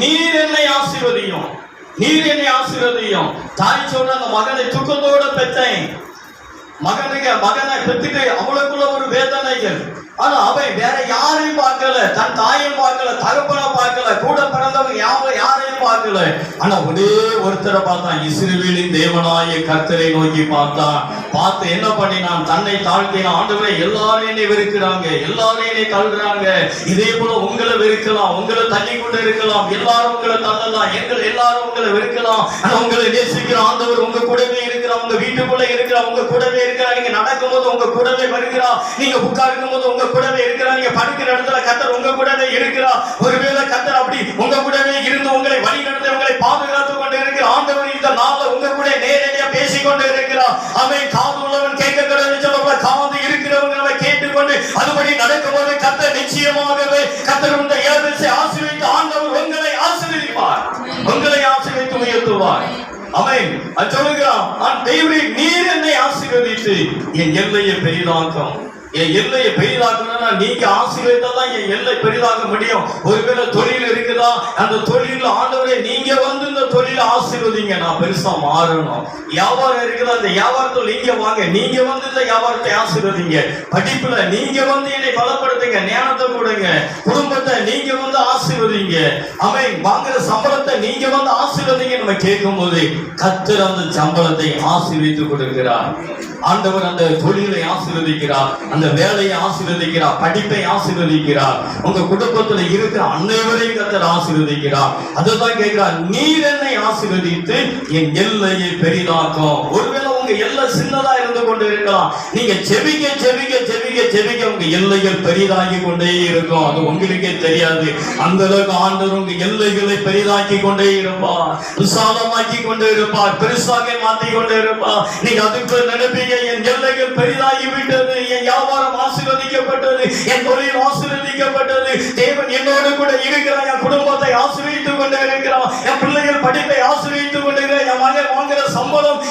நீர் என்னை ஆசீர்வதியும் நீர் என்னை ஆசீர்வதியும். தாய் சொன்ன அந்த மகனை துக்கத்தோட பெற்றேன். மகனுக்கு மகனை பெற்றுட்டு அவளுக்குள்ள ஒரு வேதனைகள். ஆனா அவன் வேற யாரையும் பார்க்கல. தன் தாயையும் பார்க்கல தகப்பனை பார்க்கல கூட பிறந்தவங்க யாரும் யாரையும் பார்க்கல. ஆனா ஒரே ஒருத்தரை பார்த்தான். இஸ்ரவேலின் தேவனாய கர்த்தரை நோக்கி பார்த்தான். பார்த்து என்ன பண்ணினான் தன்னை தாழ்த்தினான் ஆண்டவரே எல்லாரும் என்னை வெறுக்கிறாங்க எல்லாரும் என்னை தள்ளுறாங்க இதே போல உங்களை வெறுக்கலாம் உங்களை தள்ளி கொண்டு இருக்கலாம். எல்லாரும் உங்களை தள்ளலாம் எங்கள் எல்லாரும் உங்களை வெறுக்கலாம். ஆனா உங்களை நேசிக்கிற ஆண்டவர் உங்க கூடவே இருக்கிறார் உங்க வீட்டுக்குள்ள இருக்கிறார் உங்க கூடவே இருக்கிறார். நீங்க நடக்கும்போது உங்க கூடவே வருகிறார். நீங்க உட்கார்க்கும் போது உங்க கூடவே இருக்கிறார். நீங்க படுக்கிற இடத்துல கத்தர் உங்க கூடவே இருக்கிறார். ஒருவேளை ஆசீர்வதித்து உயர்த்துவார் அவன் சொல்லுகிறான் நான் தெய்வரை நீர் என்னை ஆசீர்வதித்து என் எல்லையை பெரிதாக்கும். என் எல்லையை பெரிதாக்கணும்னா நீங்க ஆசீர்வதித்தா தான் என் எல்லை பெரிதாக முடியும். ஒருவேளை தொழில் இருக்குதா? அந்த தொழில் ஆண்டவரே நீங்க வந்து இந்த தொழில ஆசீர்வதிங்க. நான் பெருசா மாறணும். வியாபாரம் இருக்குதா? அந்த வியாபாரத்தில் நீங்க வாங்க. நீங்க வந்து இந்த வியாபாரத்தை ஆசீர்வதிங்க. படிப்புல நீங்க வந்து என்னை பலப்படுத்துங்க. ஞானத்தை கொடுங்க. குடும்பத்தை நீங்க வந்து ஆசீர்வதிங்க. அவை வாங்குற சம்பளத்தை நீங்க வந்து ஆசீர்வதிங்க நம்ம கேட்கும் போது கத்தர் அந்த சம்பளத்தை ஆசீர்வித்து கொடுக்கிறார். ஆண்டவர் அந்த தொழிலை ஆசீர்வதிக்கிறார் அந்த வேலையை ஆசீர்வதிக்கிறார் படிப்பை ஆசீர்வதிக்கிறார். உங்க குடும்பத்துல இருக்கிற அனைவரையும் கத்தர் ஆசீர்வதிக்கிறார். அதுதான் கேட்கிறார் நீர் என்னை ஆசீர்வதித்து என் எல்லையை பெரிதாக்கும். ஒருவேளை உங்க எல்லை சின்னதா கொண்டு இருக்கலாம். நீங்க செவிக்க செவிக்க செவிக்க செவிக்க உங்க எல்லைகள் பெரிதாகி கொண்டே இருக்கும். அது உங்களுக்கே தெரியாது. அந்த அளவுக்கு ஆண்டவர் உங்க எல்லைகளை பெரிதாக்கி கொண்டே இருப்பார். விசாலமாக்கி கொண்டே இருப்பார். பெருசாக மாத்தி கொண்டே இருப்பார். நீங்க அதுக்கு நினைப்பீங்க என் எல்லைகள் பெரிதாகி விட்டது என் வியாபாரம் ஆசீர்வதிக்கப்பட்டது. என் தொழில் ஆசீர்வதிக்கப்பட்டது. தேவன் என்னோடு கூட இருக்கிறான் என் குடும்பத்தை ஆசீர்வதித்துக் கொண்டே இருக்கிறான் என் பிள்ளைகள் படிப்பை ஆசீர்வதித்துக் கொண்டிருக்கிறேன் என் மகன் வாங்குற சம்பளம்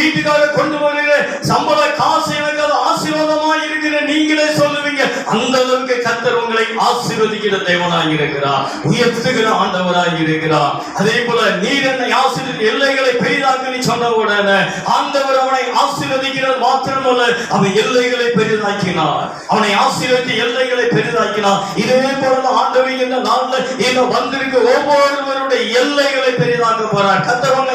வீட்டுக்கார கொண்டு வருகிற சம்பள காசு எனக்கு அது ஆசீர்வாதமா இருக்கிற நீங்களே சொல்லுவீங்க அந்த அளவுக்கு கத்தர் உங்களை ஆசீர்வதிக்கிற தேவனாக இருக்கிறார். உயர்த்துகிற ஆண்டவராக இருக்கிறார். அதே போல நீர் என்னை ஆசீர்வதி எல்லைகளை பெரிதாக்குன்னு சொன்ன உடனே ஆண்டவர் அவனை ஆசீர்வதிக்கிறது மாத்திரமல்ல அவன் எல்லைகளை பெரிதாக்கினார். அவனை ஆசீர்வதி எல்லைகளை பெரிதாக்கினார். இதே போல நாள்ல இந்த வந்திருக்க. ஒவ்வொருவருடைய எல்லைகளை பெரிதாக்க போறார். கத்தர் உங்களை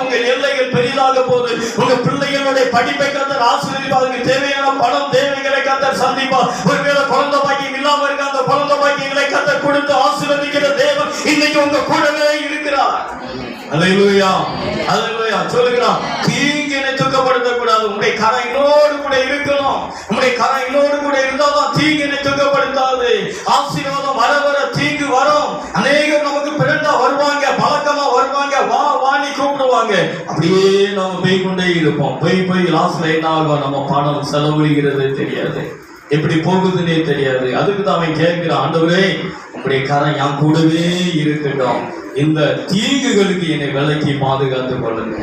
உங்கள் எல்லைகள் பெரிதாக போது உங்க பிள்ளைகளுடைய படிப்பை கத்தர் ஆசீர்வதிப்பார். அதுக்கு தேவையான பணம் தேவைகளை கத்தர் சந்திப்பார். ஒருவேளை குழந்தை பாக்கியம் இல்லாம இருக்க அந்த குழந்தை பாக்கியங்களை கத்தர் கொடுத்து ஆசீர்வதிக்கிற தேவன் இன்னைக்கு உங்க கூடவே இருக்கிறார். அல்லேலூயா அல்லேலூயா சொல்லுகிறான் தீங்கினை துக்கப்படுத்த கூடாது உங்களுடைய கரம் இன்னோடு கூட இருக்கணும். உங்களுடைய கரம் இன்னோடு கூட இருந்தாதான் தீங்கினை துக்கப்படுத்தாது வாணி அப்படியே நம்ம போய் கொண்டே இருப்போம். போய் போய் லாஸ்ட்ல என்ன ஆகும் நம்ம பணம் செலவழிக்கிறது தெரியாது. எப்படி போகுதுன்னே தெரியாது. அதுக்கு தான் அவன் கேட்கிற ஆண்டவரே உங்களுடைய கரம் என் கூடவே இருக்கட்டும். இந்த தீங்குகளுக்கு என்னை விலக்கி பாதுகாத்து கொள்ளுங்க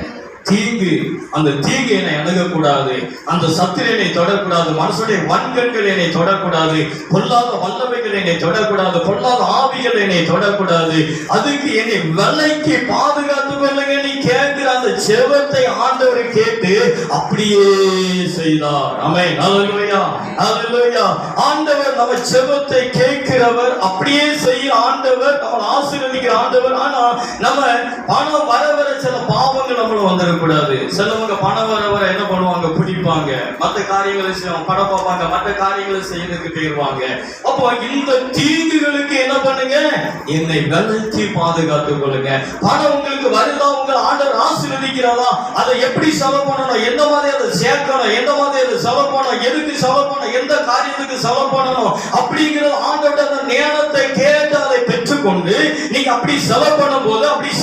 தீங்கு அந்த தீங்கு என்னை அணுகக்கூடாது. அந்த சத்திர என்னை தொடக்கூடாது. மனசுடைய வன்கண்கள் என்னை தொடக்கூடாது. பொல்லாத வல்லமைகள் என்னை தொடக்கூடாது. பொல்லாத ஆவிகள் என்னை தொடக்கூடாது. அதுக்கு என்னை விலைக்கு பாதுகாத்து கொள்ளுங்க. நீ கேட்கிற அந்த செவத்தை ஆண்டவர் கேட்டு அப்படியே செய்தார். அமை நல்ல அல்லேலூயா ஆண்டவர் நம்ம செவத்தை கேட்கிறவர் அப்படியே செய்ய ஆண்டவர் நம்ம ஆசீர்வதிக்கிற ஆண்டவர். ஆனா நம்ம பணம் வர வர சில பாவங்கள் நம்மள வந்துடக்கூடாது சிலவங்க பணம் வர வர என்ன பண்ணுவாங்க? பிடிப்பாங்க. மற்ற காரியங்களை செய்வாங்க படம் பார்ப்பாங்க. மற்ற காரியங்களை செய்யறதுக்கு போயிருவாங்க அப்போ இந்த தீங்குகளுக்கு என்ன பண்ணுங்க? என்னை விலக்கி பாதுகாத்துக் கொள்ளுங்க. பணம் உங்களுக்கு வருதா? உங்க ஆண்டவர் ஆசீர்வதிக்கிறாரா? அதை எப்படி செலவு பண்ணணும்? எந்த மாதிரி அதை சேர்க்கணும்? எந்த மாதிரி அதை செலவு பண்ணணும்? எதுக்கு செலவு பண்ணணும்? எந்த காரியத்துக்கு செலவு பண்ணணும்? அப்படிங்கிற ஆண்டோட அந்த நேரத்தை கேட்டு அதை பெற்றுக்கொண்டு நீங்க அப்படி செலவு பண்ண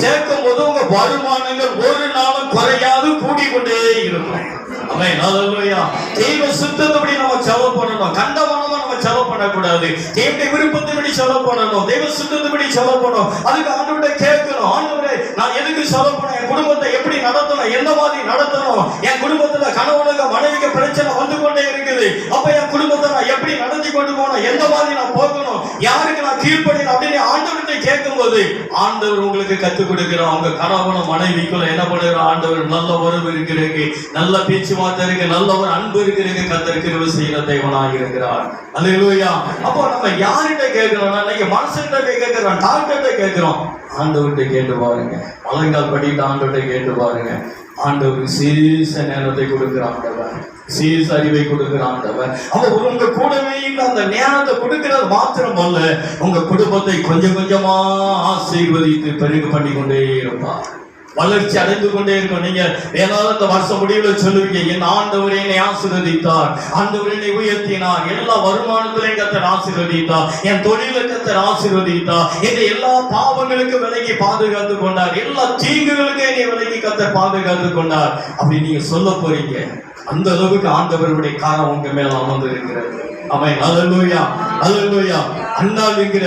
சேர்க்கும் போது உங்க வருமானங்கள் ஒரு நாளும் குறையாது கூடிக்கொண்டே இருக்கும். அமே நல்லையா தெய்வ சுத்தத்தபடி நம்ம செலவு பண்ணணும். கண்டமானமா நம்ம செலவு பண்ணக்கூடாது. கூடாது தேவனுடைய விருப்பத்தின்படி செலவு பண்ணணும். தெய்வ சுத்தத்தின்படி செலவு பண்ணணும். அதுக்கு ஆண்டவர்கிட்ட கேட்கணும். ஆண்டவரே நான் எதுக்கு செலவு பண்ண? என் குடும்பத்தை எப்படி நடத்தணும்? எந்த மாதிரி நடத்தணும்? என் குடும்பத்துல கணவனுக்கு மனைவிக்கு பிரச்சனை வந்து கொண்டே இருக்குது. அப்ப என் குடும்பத்தை நான் எப்படி நடத்தி கொண்டு போகணும்? எந்த மாதிரி நான் போகணும் யாருக்கு நான் கீழ்ப்படியணும் அப்படின்னு ஆண்டவர்கிட்ட கேட்கும்போது ஆண்டவர் உங்களுக்கு கத்துக் கொடுக்கிறார் உங்க கணவனும் மனைவிக்குள்ள என்ன பண்ணுறோம் ஆண்டவர் நல்ல உறவு இருக்கிறது நல்ல பேச்சுவார்த்தை இருக்கு நல்ல ஒரு அன்பு இருக்கிறது கத்திருக்கிறவு கிருபை செய்கிற தெய்வனாக இருக்கிறார். அல்லேலூயா. அப்போ நம்ம யார்கிட்ட கேட்கிறோம் இன்னைக்கு மனுஷன்கிட்ட கேட்கிறோம் டாக்டர்கிட்ட கேட்கிறோம். ஆண்டவர்கிட்ட கேட்டு பாருங்க. பழங்கால் படிட்டு ஆண்டவர்கிட்ட கேட்டு பாருங்க. ஆண்டவர் சீச நேரத்தை கொடுக்கிற ஆண்டவர். சீச அறிவை கொடுக்கிற ஆண்டவர். அவர் உங்க கூடவே அந்த நேரத்தை கொடுக்கிறது மாத்திரம் அல்ல உங்க குடும்பத்தை கொஞ்சம் கொஞ்சமா ஆசீர்வதித்து பெருகு பண்ணி கொண்டே இருப்பார். வளர்ச்சி அடைந்து கொண்டே இருக்கும். நீங்க ஏதாவது இந்த வருஷம் முடிவில் சொல்லுவீங்க என் ஆண்டவர் என்னை ஆசீர்வதித்தார். ஆண்டவர் என்னை உயர்த்தினார். எல்லா வருமானத்திலையும் கத்தர் ஆசீர்வதித்தார். என் தொழிலை கத்தர் ஆசீர்வதித்தார். என்னை எல்லா பாவங்களுக்கு விலகி பாதுகாத்து கொண்டார். எல்லா தீங்குகளுக்கும் என்னை விலகி கத்தர் பாதுகாத்து கொண்டார். அப்படி நீங்க சொல்ல போறீங்க. அந்த அளவுக்கு ஆண்டவருடைய காரம் உங்க மேல அமர்ந்து இருக்கிறது அவன் அலலூயா அலலூயா அண்ணா இருக்கிற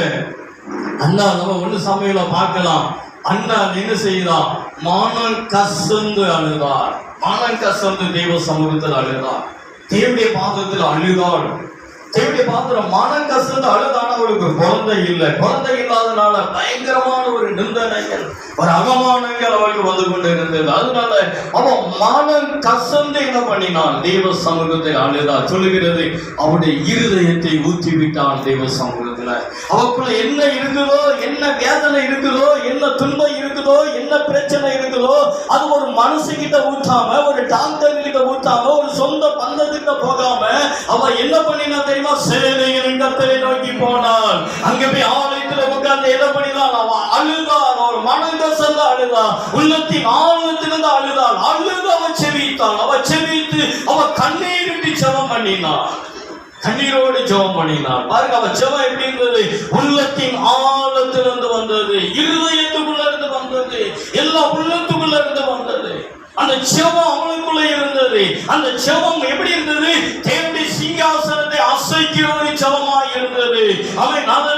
அண்ணா நம்ம ஒண்ணு சமையல பார்க்கலாம். அண்ணா என்ன செய்தான் மானம் கசந்து அழுதார். மானம் கசந்து தெய்வ சமூகத்தில் அழுதார். தேவடைய பாத்திரத்தில் அழுதாள் தேவடைய பாத்திரம் மனம் கசந்து அழுதான அவருக்கு குழந்தை இல்லை. குழந்தை இல்லாதனால பயங்கரமான ஒரு நிந்தனைகள் ஒரு அவமானங்கள் அவளுக்கு வந்து கொண்டு இருந்தது அதனால அவன் மனம் கசந்து என்ன பண்ணினான்? தெய்வ சமூகத்தை அழுதா சொல்லுகிறது. அவனுடைய இருதயத்தை ஊற்றி விட்டான் தெய்வ சமூகத்துல. அவக்குள்ள என்ன இருக்குதோ என்ன வேதனை இருக்குதோ என்ன துன்பம் இருக்குதோ என்ன பிரச்சனை இருக்குதோ அது ஒரு மனுஷங்கிட்ட ஊற்றாம ஒரு டாக்டர் கிட்ட ஊற்றாம ஒரு சொந்த பந்தத்திட்ட போகாம அவ என்ன பண்ணினா தெரியுமா? சேனையின் கத்தரை நோக்கி போனான் அங்க போய் ஆலயத்துல உட்கார்ந்து என்ன பண்ணினான் அவ அழுதான் ஒரு மனங்கசந்த அழுதான் உள்ளத்தின் ஆழத்திலிருந்து அழுதான் அழுது அவ செவித்தான் அவ செவித்து அவ கண்ணீர் விட்டு செவம் பண்ணினான் கண்ணீரோடு ஜெபம் பண்ணினார் பாருங்க அவன் ஜெபம் எப்படி இருந்தது? உள்ளத்தின் ஆழத்திலிருந்து வந்தது. இருதயத்துக்குள்ள இருந்து வந்தது எல்லா உள்ளத்துக்குள்ள இருந்து வந்தது. அந்த செவம் அவளுக்குள்ள இருந்தது. அந்த செவம் எப்படி இருந்தது? தேவனுடைய சிங்காசனத்தை அசைக்கிற ஒரு செவமாய் இருந்தது. அவன் நல்ல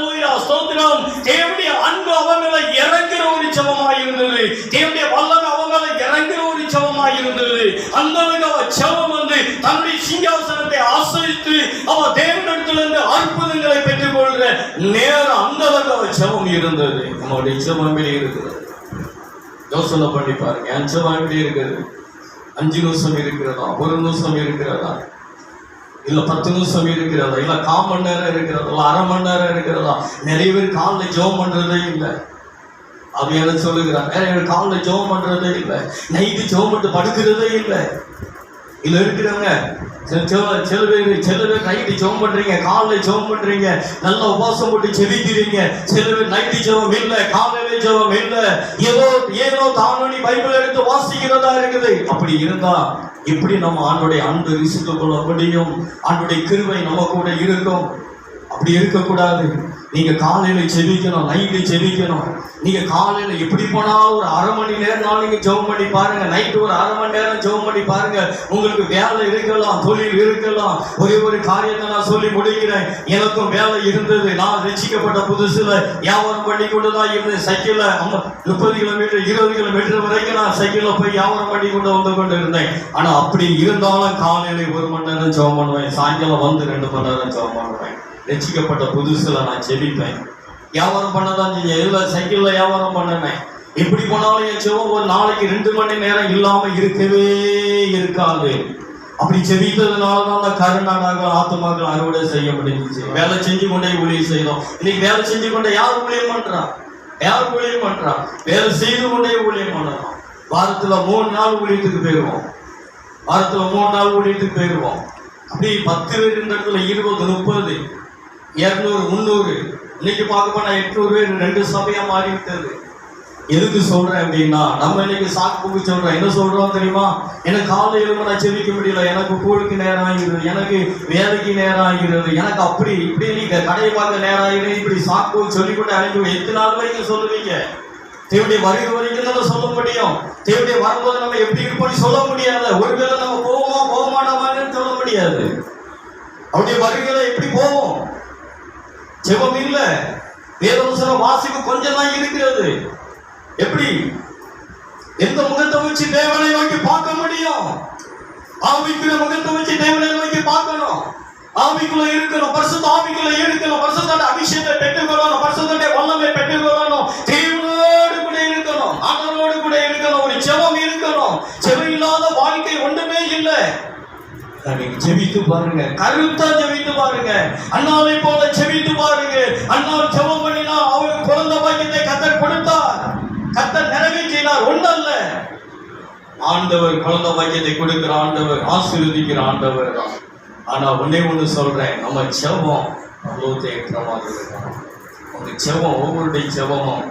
ஸ்தோத்திரம். தேவடைய அன்பு அவன் மேல இறங்குற ஒரு செவமாய் இருந்தது. தேவடைய வல்லமை அவன் மேல இறங்குற ஒரு செவமாய் இருந்தது. அந்த அளவுக்கு அவ வந்து தன்னுடைய சிங்காசனத்தை ஆசிரித்து அவ தேவனிடத்திலிருந்து அற்புதங்களை பெற்றுக்கொள்கிற நேரம் அந்த அளவுக்கு அவ செவம் இருந்தது. நம்மளுடைய செவமே இருக்கிறது யோசனை பண்ணி பாருங்க. அஞ்சு ஜெபம் இருக்குது. அஞ்சு நிமிஷம் இருக்கிறதா? ஒரு நிமிஷம் இருக்கிறதா? இல்ல பத்து நிமிஷம் இருக்கிறதா? இல்ல கால் மணி நேரம் இருக்கிறதா? இல்ல அரை மணி நேரம் இருக்கிறதா? நிறைய பேர் காலில் ஜோம் பண்றதே இல்லை. அப்படி என்ன சொல்லுகிறான் நிறைய பேர் காலில் ஜெபம் பண்றதே இல்லை. நைட்டு ஜோம் பண்ணிட்டு படுக்கிறதே இல்லை. இதில் இருக்கிறவங்க சில பேர் சில பேர் நைட்டு ஜெபம் பண்றீங்க காலைல ஜெபம் பண்றீங்க நல்லா உபாசம் போட்டு செவிக்கிறீங்க சில பேர் நைட்டு ஜெபம் இல்ல காலையில ஜெபம் இல்ல. ஏதோ ஏதோ தானோடி பைபிள் எடுத்து வாசிக்கிறதா இருக்குது. அப்படி இருந்தா எப்படி நம்ம ஆண்டுடைய அன்பு ரிசித்துக் கொள்ள முடியும் ஆண்டுடைய கிருபை நம்ம கூட இருக்கும். அப்படி இருக்கக்கூடாது. நீங்க காலையில செபிக்கணும் நைட்டு செபிக்கணும். நீங்க காலையில எப்படி போனாலும் ஒரு அரை மணி நேரம் நீங்க ஜெபம் பண்ணி பாருங்க. நைட்டு ஒரு அரை மணி நேரம் ஜெபம் பண்ணி பாருங்க. உங்களுக்கு வேலை இருக்கலாம் தொழில் இருக்கலாம். ஒரே ஒரு காரியத்தை நான் சொல்லி முடிக்கிறேன். எனக்கும் வேலை இருந்தது. நான் ரசிக்கப்பட்ட புதுசுல வியாபாரம் பண்ணி கொண்டு தான் இருந்தேன். சைக்கிள்ல முப்பது கிலோமீட்டர் இருபது கிலோமீட்டர் வரைக்கும் நான் சைக்கிள்ல போய் வியாபாரம் பண்ணி கொண்டு வந்து கொண்டு இருந்தேன் ஆனா அப்படி இருந்தாலும் காலையில ஒரு மணி நேரம் ஜெபம் பண்ணுவேன். சாயங்காலம் வந்து ரெண்டு மணி நேரம் ஜெபம் பண்ணுவேன். ரசிக்கப்பட்ட புதுசில் நான் செபிப்பேன் வியாபாரம் பண்ணதான் செஞ்சேன். இல்லை சைக்கிளில் வியாபாரம் பண்ணினேன் எப்படி போனாலும் என் செவம் ஒரு நாளைக்கு ரெண்டு மணி நேரம் இல்லாமல் இருக்கவே இருக்காது. அப்படி செவித்ததுனால தான் அந்த கருணாடாக்கள் ஆத்மாக்கள் அறுவடை செய்ய முடிஞ்சிச்சு. வேலை செஞ்சு கொண்டே ஊழியம் செய்தோம். இன்னைக்கு வேலை செஞ்சு கொண்டே யார் ஊழியம் பண்றா? யார் ஊழியம் பண்றா? வேலை செய்து கொண்டே ஊழியம் பண்ணலாம் வாரத்துல மூணு நாள் ஊழியத்துக்கு போயிடுவோம் வாரத்துல மூணு நாள் ஊழியத்துக்கு போயிடுவோம் அப்படி பத்து பேர் இருந்த இடத்துல இருபது முப்பது. இரநூறு முந்நூறு இன்னைக்கு பார்க்க போனா எட்நூறு பேர் ரெண்டு சபையா மாறி விட்டது எதுக்கு சொல்றேன் அப்படின்னா நம்ம இன்னைக்கு சாக்கு சொல்றோம். என்ன சொல்றோம் தெரியுமா? எனக்கு காலையில நான் செவிக்க முடியல எனக்கு கூழுக்கு நேரம் ஆகிறது எனக்கு வேலைக்கு நேரம் ஆகிறது எனக்கு அப்படி இப்படி நீங்க கடையை பார்க்க நேரம் ஆகிறது இப்படி சாக்கு சொல்லிக்கொண்டு அழைஞ்சு எத்தனை நாள் வரைக்கும் சொல்லுவீங்க? தேவடைய வருகை வரைக்கும் தான் சொல்ல முடியும். தேவடைய வரும்போது நம்ம எப்படி இருப்போம் சொல்ல முடியாது. ஒருவேளை நம்ம போவோமா போக மாட்டோமான்னு சொல்ல முடியாது. அவருடைய வருகையில எப்படி போவோம்? ஜெபம் இல்ல. வேதவசன வாசிப்பு கொஞ்சம் தான் இருக்கிறது. எப்படி? எந்த முகத்தை வச்சு தேவனை நோக்கி பார்க்க முடியும்? ஆவிக்குள்ள முகத்தை வச்சு தேவனை நோக்கி பார்க்கணும். ஆவிக்குள்ள இருக்கணும். பரிசுத்த ஆவிக்குள்ள இருக்கணும். பரிசுத்தோட அபிஷேகத்தை பெற்றுக்கொள்ளணும். பரிசுத்தோட வல்லமை பெற்றுக்கொள்ளணும். தேவனோடு கூட இருக்கணும். ஆண்டவரோடு கூட இருக்கணும். ஒரு ஜெபம் இருக்கணும். ஜெபம் இல்லாத வாழ்க்கை ஒன்றுமே இல்லை. நீங்க ஜெபித்து பாருங்க. கருத்தா ஜெபித்து பாருங்க. அண்ணாவை போல ஜெபித்து பாருங்க. அண்ணாவை ஜெபம் பண்ணினா அவருக்கு குழந்தை பாக்கியத்தை கத்தர் கொடுத்தார். கத்தர் நிறைவேற்றினார் அல்ல ஆண்டவர் குழந்தை பாக்கியத்தை கொடுக்கிற ஆண்டவர் ஆசீர்வதிக்கிற ஆண்டவர். தான் ஆனா ஒன்னே ஒண்ணு சொல்றேன். நம்ம ஜெபம் அவ்வளோ தேற்றமாக இருக்கணும் உங்க ஜெபம் ஒவ்வொருடைய ஜெபமும்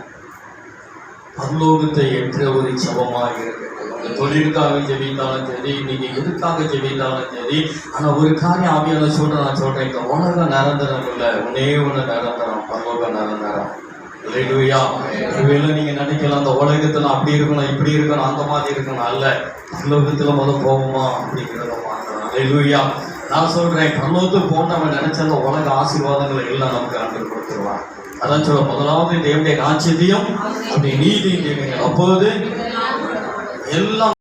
பரலோகத்தை என்ற ஒரு ஜபமாக இருக்கிறது உங்க தொழிலுக்காக ஜெபித்தாலும் சரி நீங்க எதுக்காக ஜெபித்தாலும் சரி ஆனா ஒரு காரியம் ஆவியான சொல்றேன் நான் சொல்றேன் இந்த உலக நிரந்தரம் இல்ல ஒன்னே ஒண்ணு நிரந்தரம் பரலோக நிரந்தரம். இல்லையா ஒருவேளை நீங்க நினைக்கலாம் அந்த உலகத்துல அப்படி இருக்கணும் இப்படி இருக்கணும் அந்த மாதிரி இருக்கணும் அல்ல. பரலோகத்துல முதல் போவோமா? அப்படிங்கிறத மாற்றலாம் இல்லையா நான் சொல்றேன் பரலோகத்துக்கு போனவன் நினைச்ச அந்த உலக ஆசீர்வாதங்களை எல்லாம் நமக்கு ஆண்டு கொடுத்துருவான். அதான் சொல்ல முதலாவது தேவனுடைய ராஜ்யத்தையும் அப்படி நீதி அப்போது எல்லாம்